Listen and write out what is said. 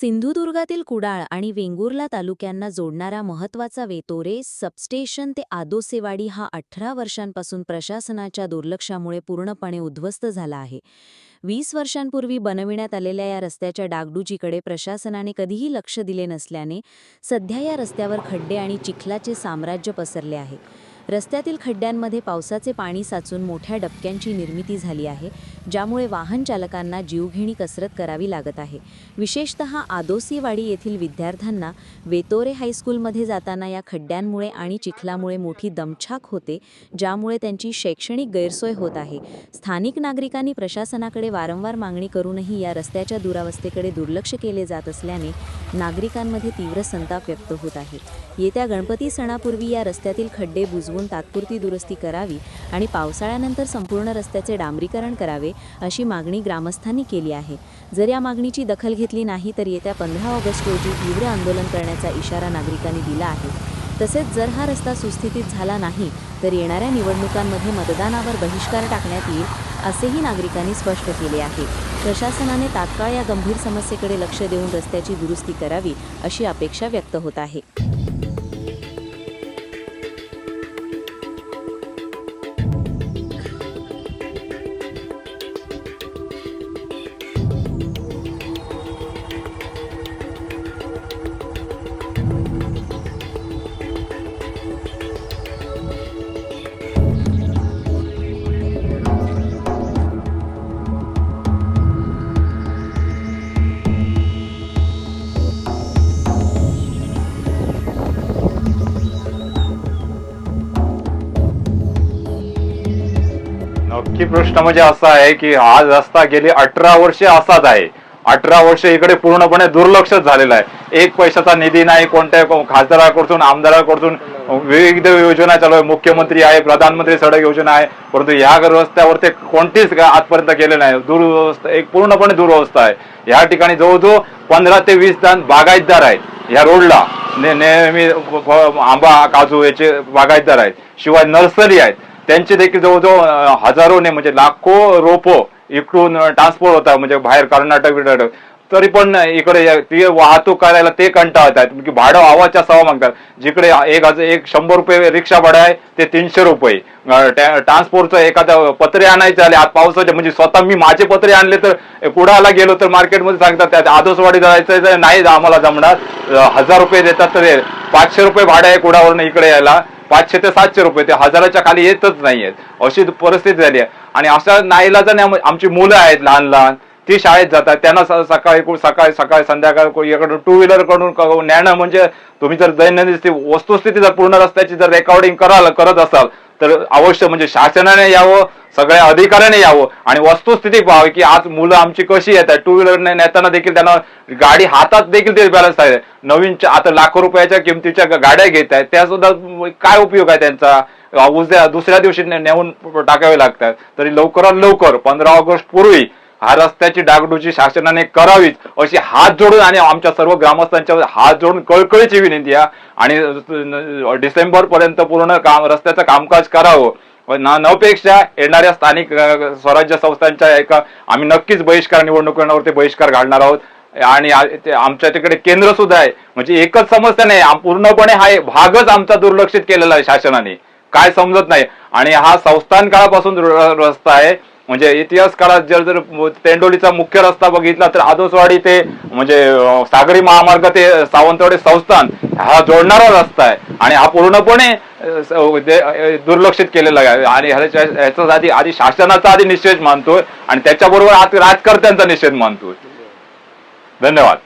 सिंधुदुर्गातील कुडाळ आणि वेंगुर्ला तालुक्यांना जोडणारा महत्त्वाचा वेतोरे सबस्टेशन ते आदोसेवाडी हा अठरा वर्षांपासून प्रशासनाच्या दुर्लक्षामुळे पूर्णपणे उद्ध्वस्त झाला आहे. वीस वर्षांपूर्वी बनविण्यात आलेल्या या रस्त्याच्या डागडुजीकडे प्रशासनाने कधीही लक्ष दिले नसल्याने सध्या या रस्त्यावर खड्डे आणि चिखलाचे साम्राज्य पसरले आहे. रस्त्यातील खड्ड्यांमध्ये पावसाचे पाणी साचून मोठ्या डबक्यांची निर्मिती झाली आहे ज्यामुळे वाहन चालकांना जीवघेणी कसरत करावी लागत आहे. विशेषत आदोसीवाडी येथील विद्यार्थ्यांना वेतोरे हायस्कूलमध्ये जाताना या खड्ड्यांमुळे आणि चिखलामुळे मोठी दमछाक होते ज्यामुळे त्यांची शैक्षणिक गैरसोय होत आहे. स्थानिक नागरिकांनी प्रशासनाकडे वारंवार मागणी करूनही या रस्त्याच्या दुरावस्थेकडे दुर्लक्ष केले जात असल्याने नागरिकांमध्ये तीव्र संताप व्यक्त होत आहे. येत्या गणपती सणापूर्वी या रस्त्यातील खड्डे बुजवून तात्पुरती दुरुस्ती करावी आणि पावसाळ्यानंतर संपूर्ण रस्त्याचे डांबरीकरण करावे अशी मागणी ग्रामस्थांनी केली आहे. जर या मागणीची दखल घेतली नाही तर येत्या पंधरा ऑगस्ट रोजी तीव्र आंदोलन करण्याचा इशारा नागरिकांनी दिला आहे. तसेच जर हा रस्ता सुस्थितीत झाला नाही तर येणाऱ्या निवडणुकांमध्ये मतदानावर बहिष्कार टाकण्यात येईल असेही नागरिकांनी स्पष्ट केले आहे. प्रशासनाने तात्काळ या गंभीर समस्येकडे लक्ष देऊन रस्त्याची दुरुस्ती करावी अशी अपेक्षा व्यक्त होत आहे. नक्की प्रश्न म्हणजे असा आहे की हा रस्ता गेली अठरा वर्षे असाच आहे. अठरा वर्ष इकडे पूर्णपणे दुर्लक्ष झालेलं आहे. एक पैशाचा निधी नाही कोणत्या खासदाराकडून आमदाराकडून विविध योजना चालू आहे. मुख्यमंत्री आहे प्रधानमंत्री सडक योजना आहे. परंतु या रस्त्यावर ते कोणतीच आजपर्यंत केले नाही. दुर्व्यवस्था एक पूर्णपणे दुर्व्यवस्था आहे. या ठिकाणी जवळजवळ पंधरा ते वीस जण बागायतदार आहेत. या रोडला ने- नेहमी आंबा काजू याचे बागायतदार आहेत. शिवाय नर्सरी आहेत. त्यांचे देखील जवळजवळ हजारोने म्हणजे लाखो रोपो इकडून ट्रान्सपोर्ट होतात म्हणजे बाहेर कर्नाटक बिर्नाटक तरी पण इकडे ती वाहतूक करायला ते कंटाळत आहेत की भाडं आवाच्या सवा मागतात. जिकडे एक हजार एक शंभर रुपये रिक्षा भाडं आहे ते तीनशे रुपये. ट्रान्सपोर्टचं एखादं पत्रे आणायचे आले आज पावसाचे म्हणजे स्वतः मी माझे पत्रे आणले तर कुडाला गेलो तर मार्केटमध्ये सांगतात त्यात आदोसवाडी जायचं तर नाही आम्हाला जमणार. हजार रुपये देतात तर पाचशे रुपये भाडं आहे कुडावरून इकडे यायला. पाचशे ते सातशे रुपये. ते हजाराच्या खाली येतच नाहीयेत. अशी परिस्थिती झाली आहे. आणि अशा नाईलाजाने आमची मुलं आहेत लहान लहान ती शाळेत जातात. त्यांना स- सकाळी सकाळी सकाळी संध्याकाळ को- इकडून टू व्हीलरकडून नेणं म्हणजे तुम्ही जर दैनंदिन वस्तुस्थिती जर पूर्ण रस्त्याची जर रेकॉर्डिंग कराल करत असाल तर अवश्य म्हणजे शासनाने यावं सगळ्या अधिकाऱ्याने यावं. आणि वस्तुस्थिती पाहावी की आज मुलं आमची कशी येतात टू व्हीलरने नेताना देखील त्यांना गाडी हातात देखील ते बॅलन्स आहे. नवीन आता लाखो रुपयाच्या किमतीच्या गाड्या घेत आहेत. त्या सुद्धा काय उपयोग आहे त्यांचा? उद्या दुसऱ्या दिवशी नेऊन टाकावे लागतात. तरी लवकरात लवकर पंधरा ऑगस्ट पूर्वी हा रस्त्याची डागडुजी शासनाने करावीच अशी हात जोडून आणि आमच्या सर्व ग्रामस्थांच्या हात जोडून कळकळीची विनंती आहे. आणि डिसेंबर पर्यंत पूर्ण काम रस्त्याचं कामकाज करावं. ना नपेक्षा येणाऱ्या स्थानिक स्वराज्य संस्थांच्या एका आम्ही नक्कीच बहिष्कार निवडणुकांवरती बहिष्कार घालणार आहोत. आणि आमच्या तिकडे केंद्र सुद्धा आहे. म्हणजे एकच समस्या नाही पूर्णपणे हा भागच आमचा दुर्लक्षित केलेला आहे शासनाने. काय समजत नाही. आणि हा संस्थान काळापासून रस्ता आहे. म्हणजे इतिहास काळात जर जर तेंडोलीचा मुख्य रस्ता बघितला तर आदोसवाडी ते म्हणजे सागरी महामार्ग ते सावंतवाडी संस्थान हा जोडणारा रस्ता आहे. आणि हा पूर्णपणे दुर्लक्षित केलेला आहे. आणि ह्याच्या ह्याचा आधी आधी शासनाचा आधी निषेध मानतोय आणि त्याच्याबरोबर आज राजकर्त्यांचा निषेध मानतोय. धन्यवाद.